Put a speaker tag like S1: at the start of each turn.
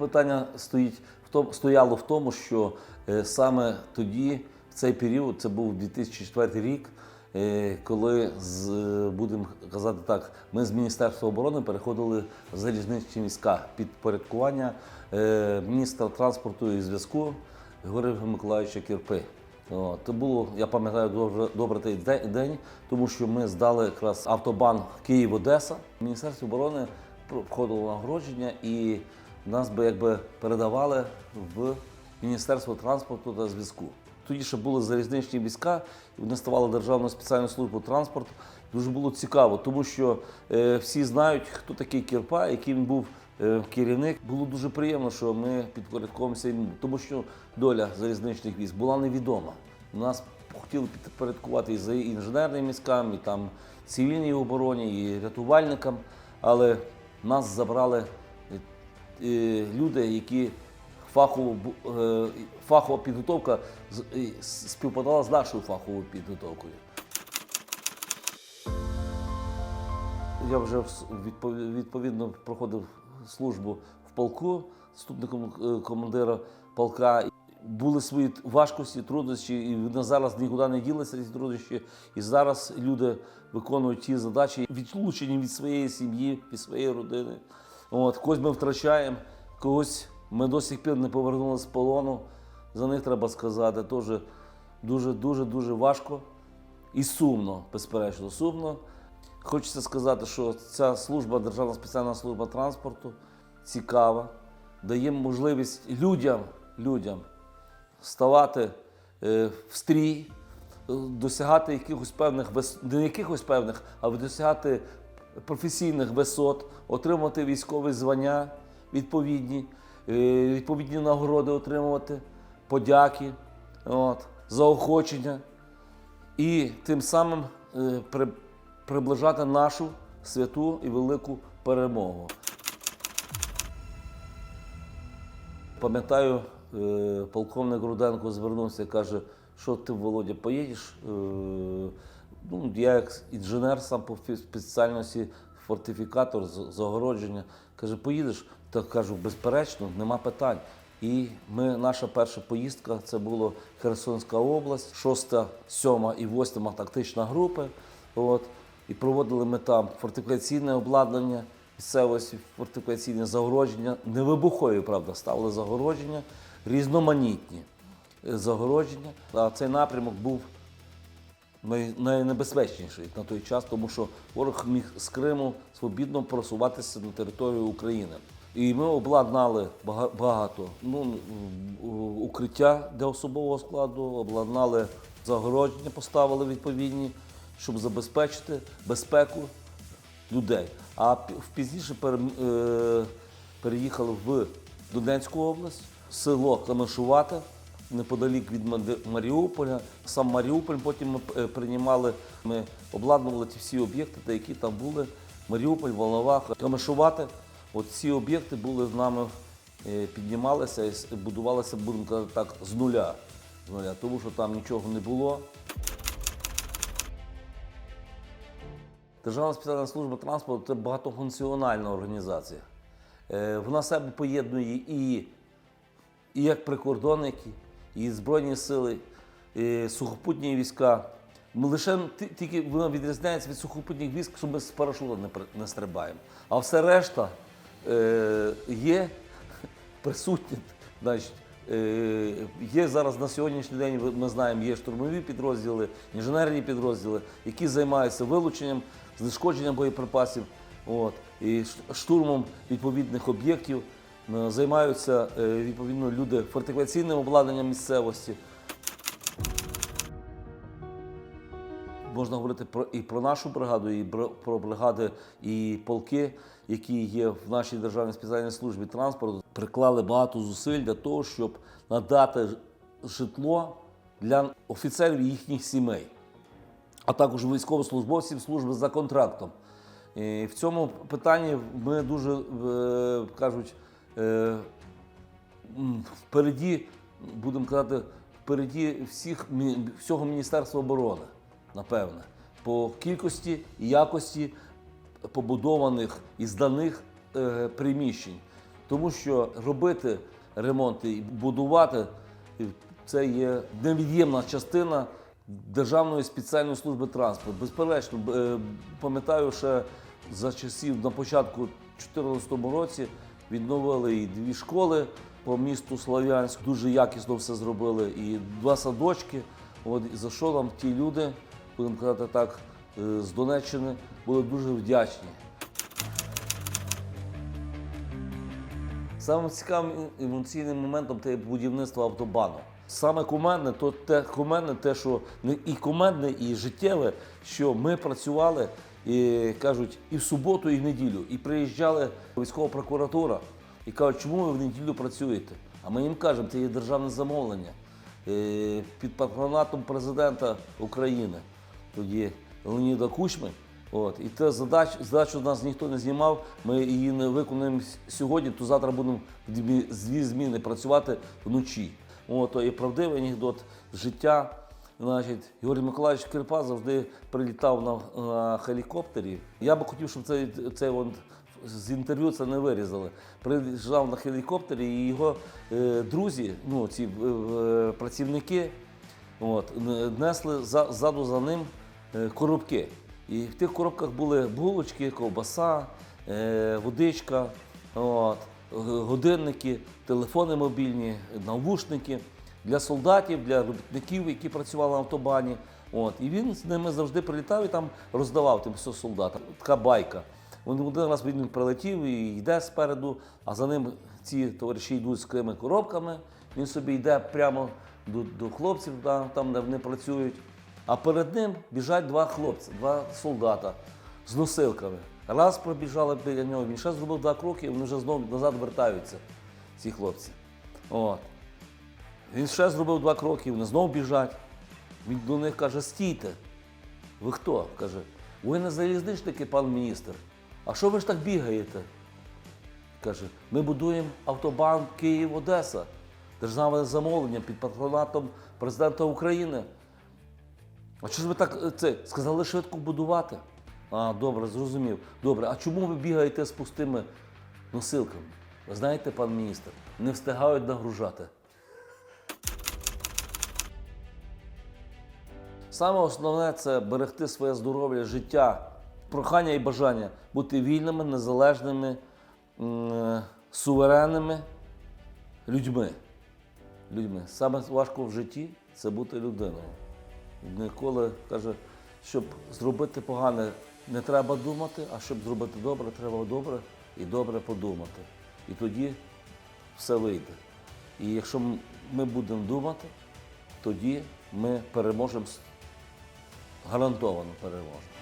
S1: питання стоїть в тому, стояло в тому, що е, саме тоді, в цей період, це був 2004 рік, е, коли з е, будемо казати так, ми з Міністерства оборони переходили в залізничні війська під порядкування е, міністра транспорту і зв'язку Григорія Миколаївича Кірпи. Це було, я пам'ятаю добре, добре той день, тому що ми здали якраз автобан Київ-Одеса. Міністерство оборони входило нагородження і нас би якби передавали в Міністерство транспорту та зв'язку. Тоді ще були залізничні війська, вони ставали Державною спеціальною службою транспорту. Дуже було цікаво, тому що е, всі знають, хто такий Кірпа, який він був е, керівник. Було дуже приємно, що ми підпорядковуємося йому, тому що доля залізничних військ була невідома. Нас хотіли підпорядкувати і за інженерним військам, і там цивільній обороні, і рятувальникам, але нас забрали люди, які фахово, е, фахова підготовка е, співпадала з нашою фаховою підготовкою. Я вже відповідно проходив службу в полку, заступником е, командира полка. Були свої важкості, труднощі, і вони зараз нікуди не ділися ці труднощі. І зараз люди виконують ті задачі, відлучені від своєї сім'ї, від своєї родини. От, когось ми втрачаємо, когось ми до сих пір не повернулися з полону. За них треба сказати, теж дуже, дуже, дуже важко і сумно, безперечно, сумно. Хочеться сказати, що ця служба, Державна спеціальна служба транспорту, цікава, дає можливість людям, людям ставати е, в стрій, е, досягати якихось певних не якихось певних, а досягати професійних висот, отримати військові звання відповідні, е, відповідні нагороди отримувати, подяки, от, заохочення і тим самим е, при, приближати нашу святу і велику перемогу. Пам'ятаю, е, полковник Руденко звернувся і каже, що ти, Володя, поїдеш? Ну, я як інженер сам по спеціальності, фортифікатор, з- загородження. Каже, поїдеш? Так кажу, безперечно, нема питань. І ми, наша перша поїздка це було Херсонська область, 6, 7 і 8 тактична групи. От, і проводили ми там фортифікаційне обладнання, місцевості, фортифікаційне загородження, не вибухові, правда, ставили загородження, різноманітні е, загородження. А цей напрямок був найнебезпечніший на той час, тому що ворог міг з Криму свобідно просуватися на територію України. І ми обладнали багато ну, укриття для особового складу, обладнали загородження, поставили відповідні, щоб забезпечити безпеку людей. А пізніше е, переїхали в Донецьку область, село Камишувате, неподалік від Маріуполя. Сам Маріуполь потім ми е, приймали. Ми обладнували ті всі об'єкти, які там були. Маріуполь, Волноваха, Камишувате. От ці об'єкти були з нами, е, піднімалися і будувалися, будемо казати так, з нуля. З нуля, тому що там нічого не було. Державна спеціальна служба транспорту це багатофункціональна організація. Е, Вона себе поєднує і, і як прикордонники, і Збройні сили, і сухопутні війська. Ми лише тільки вона відрізняється від сухопутних військ, що ми з парашута не, не стрибаємо. А все решта е, є присутні. Значить, е, є зараз на сьогоднішній день, ми знаємо, є штурмові підрозділи, інженерні підрозділи, які займаються вилученням, знешкодженням боєприпасів, от, і штурмом відповідних об'єктів. Е, Займаються е, відповідно люди фортифікаційним обладнанням місцевості. Можна говорити про і про нашу бригаду, і про бригади і полки, які є в нашій державній спеціальній службі транспорту, приклали багато зусиль для того, щоб надати житло для офіцерів їхніх сімей, а також військовослужбовців служби за контрактом. І в цьому питанні ми дуже е, кажуть. Е, впереді, будемо казати, впереді всіх, всього Міністерства оборони, напевне, по кількості і якості побудованих і зданих е, приміщень. Тому що робити ремонти і будувати це є невід'ємна частина Державної спеціальної служби транспорту. Безперечно, е, пам'ятаю, ще за часів на початку 2014 році відновили і дві школи по місту Слов'янськ. Дуже якісно все зробили. І два садочки. От за що нам ті люди, будемо казати так, е, з Донеччини були дуже вдячні. Самим цікавим емоційним моментом це будівництво автобану. Саме кумедне, то те кумедне, те, що не і кумедне, і життєве, що ми працювали і кажуть, і в суботу, і в неділю. І приїжджали військова прокуратура і кажуть, чому ви в неділю працюєте? А ми їм кажемо, це є державне замовлення е, під патронатом президента України, тоді Леоніда Кучми. От. І те задач, задачу нас ніхто не знімав, ми її не виконуємо сьогодні, то завтра будемо дві зміни працювати вночі. От, є правдивий анекдот життя. Значить, Георгій Миколаївич Кирпа завжди прилітав на, на хелікоптері. Я би хотів, щоб це, це от, з інтерв'ю це не вирізали. Приїжджав на хелікоптері, і його е, друзі, ну, ці е, працівники, От, несли за, ззаду за ним е, коробки. І в тих коробках були булочки, ковбаса, е, водичка, от, годинники, телефони мобільні, навушники для солдатів, для робітників, які працювали на автобані. От, і він з ними завжди прилітав і там роздавав тим все солдатам. Така байка. Він один раз він прилетів і йде спереду, а за ним ці товариші йдуть з такими коробками. Він собі йде прямо до, до хлопців, там, де вони працюють. А перед ним біжать два хлопці, два солдата з носилками. Раз пробіжали біля нього, він ще зробив два кроки, і вони вже знову назад вертаються, ці хлопці. От. Він ще зробив два кроки, вони знову біжать. Він до них каже: стійте. Ви хто? каже, ви не залізничники, пан міністр. А що ви ж так бігаєте? Каже, ми будуємо автобан Київ-Одеса. Державне замовлення під патронатом президента України. А що ж ви так е, це сказали швидко будувати? А, добре, зрозумів. Добре, а чому ви бігаєте з пустими носилками? Ви знаєте, пан міністр, не встигають нагружати. Саме основне це берегти своє здоров'я, життя, прохання і бажання бути вільними, незалежними, суверенними людьми. людьми. Саме важко в житті це бути людиною. Ніколи каже, щоб зробити погане, не треба думати, а щоб зробити добре, треба добре і добре подумати. І тоді все вийде. І якщо ми будемо думати, тоді ми переможемо, гарантовано переможемо.